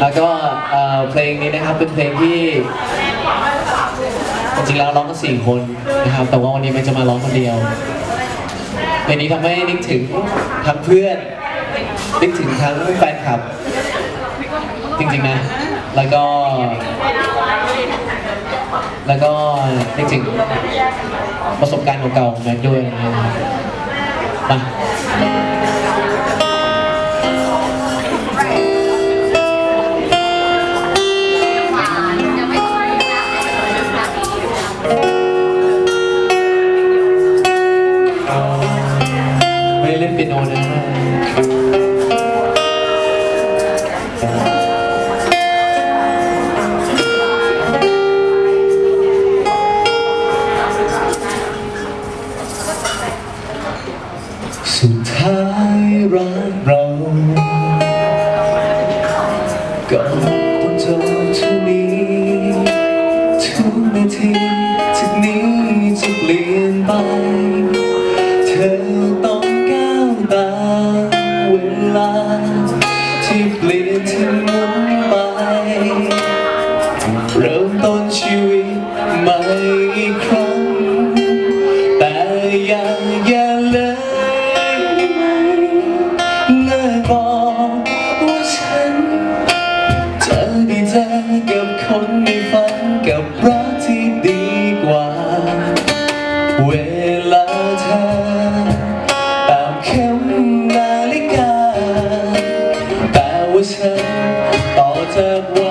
แล้วก็เพลงนี้นะครับเป็นเพลงที่จริงๆแล้วร้องกันสี่คนนะครับ แต่ว่าวันนี้มันจะมาร้องคนเดียวเพลงนี้ทำให้นึกถึงทั้งเพื่อนนึกถึงทั้งแฟนคลับ จริงๆนะ แล้วก็ แล้วก็นึกถึงประสบการณ์เก่าๆของแม็กด้วยนะครับมา สุดท้ายรัก 抱着我。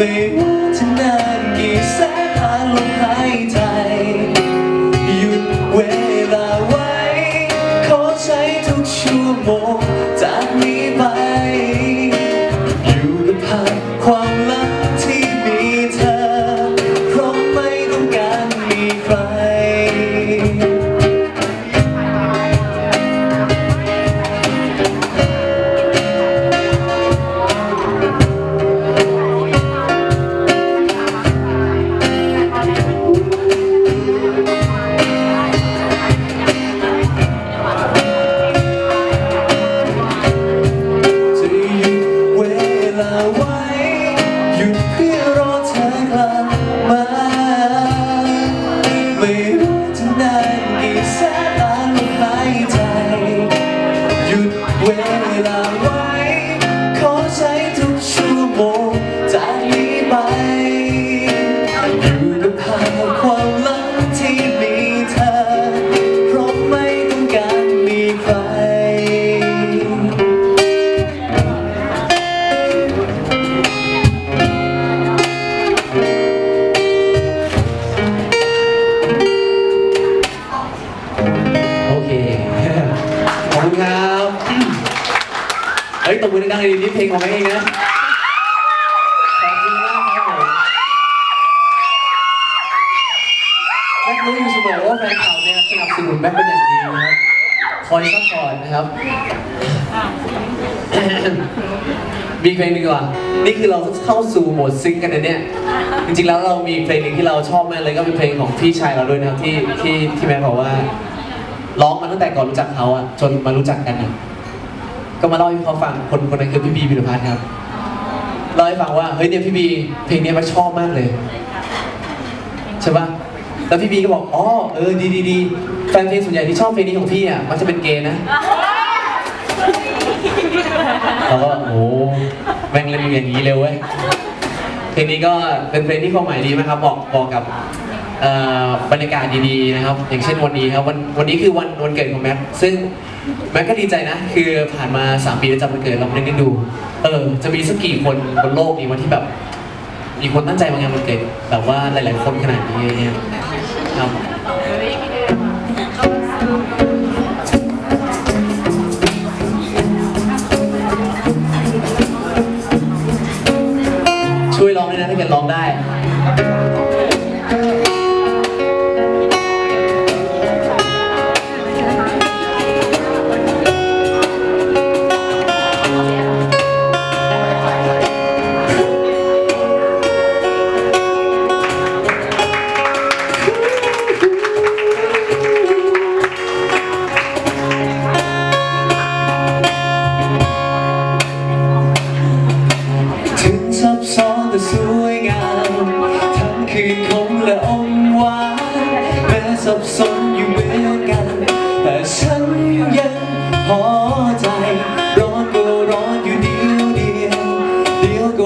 me. อบคุณครับเฮ้ยตบมือดังๆเลยนี่เพลงของแม่เองนะขอบคุณมากครับแม่รู้อยู่เสมอว่าแฟนคลับเนี่ยสนับสนุนแม่เป็นอย่างดีนะคอยซัพพอร์ตนะครับ มีเพลงนึงกว่า นี่คือเราเข้าสู่โหมดซิงกันเนี่ย จริงๆแล้วเรามีเพลงนึงที่เราชอบมากเลยก็เป็นเพลงของพี่ชายเราด้วยนะครับที่ที่ที่แม่บอกว่า ร้องมาตั้งแต่ก่อนรู้จักเขาอะจนมารู้จักกันอะก็มาเล่าให้เขาฟังคนคนนั้นคือพี่บีบิรพัฒน์ครับเล่าให้ฟังว่าเฮ้ยเนี่ยพี่บีเพลงนี้มันชอบมากเลยใช่ปะแล้วพี่บีก็บอกอ๋อเออดีดีดีแฟนเพลงส่วนใหญ่ที่ชอบเพลงนี้ของพี่อะมันจะเป็นเกย์นะเราก็โอ้โหแม่งเล่นอย่างนี้เร็วเว้ยเพลงนี้ก็เป็นเพลงที่ความหมายดีมากครับบอกบอกกับ บรรยากาศดีๆนะครับ อย่างเช่นวันนี้ครับวันวันนี้คือวันวันเกิดของแม็กซ์ซึ่งแม็กซ์ก็ดีใจนะ คือผ่านมา 3 ปีแล้วจำวันเกิดเราไม่ได้ดู เออ จะมีสักกี่คนบนโลกนี้วันที่แบบ มีคนตั้งใจมางานวันเกิดแบบว่าหลายๆคนขนาดนี้เงี้ยครับช่วยร้องด้วยนะถ้าเกิดร้องได้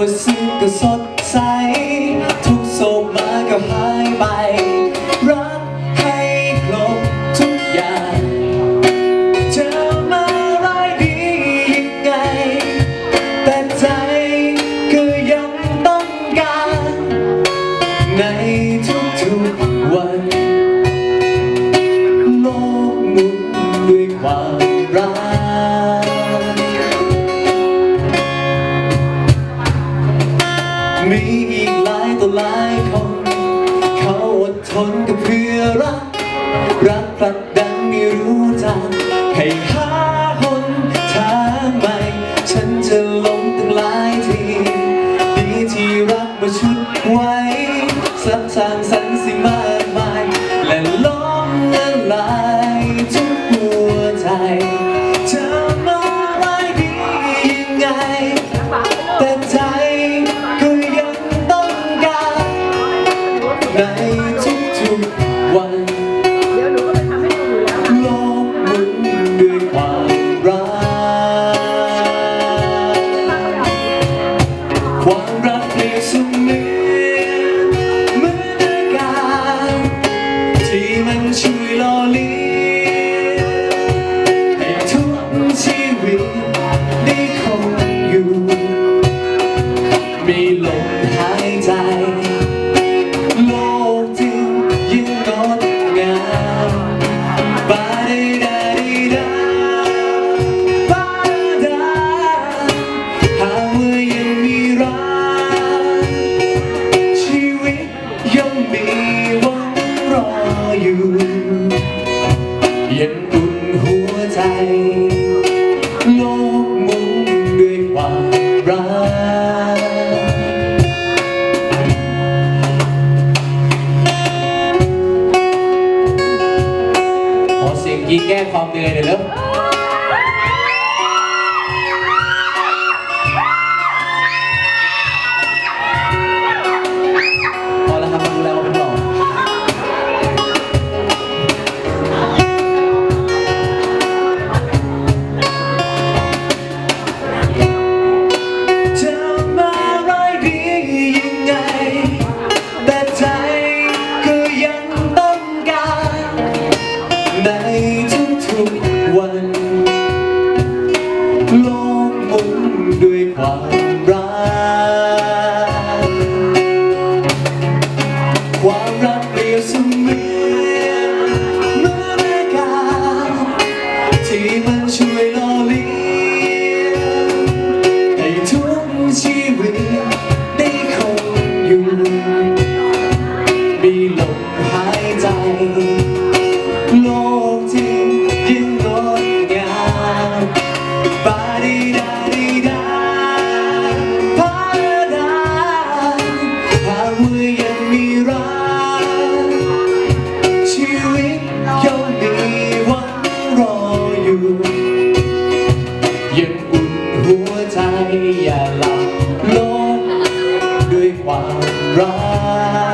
เดีย ชุ ที่มันช่ ความเหนื่อยหน่อยเร็ว ยังอุ่นหัวใจอย่าหลับลงด้วยความรัก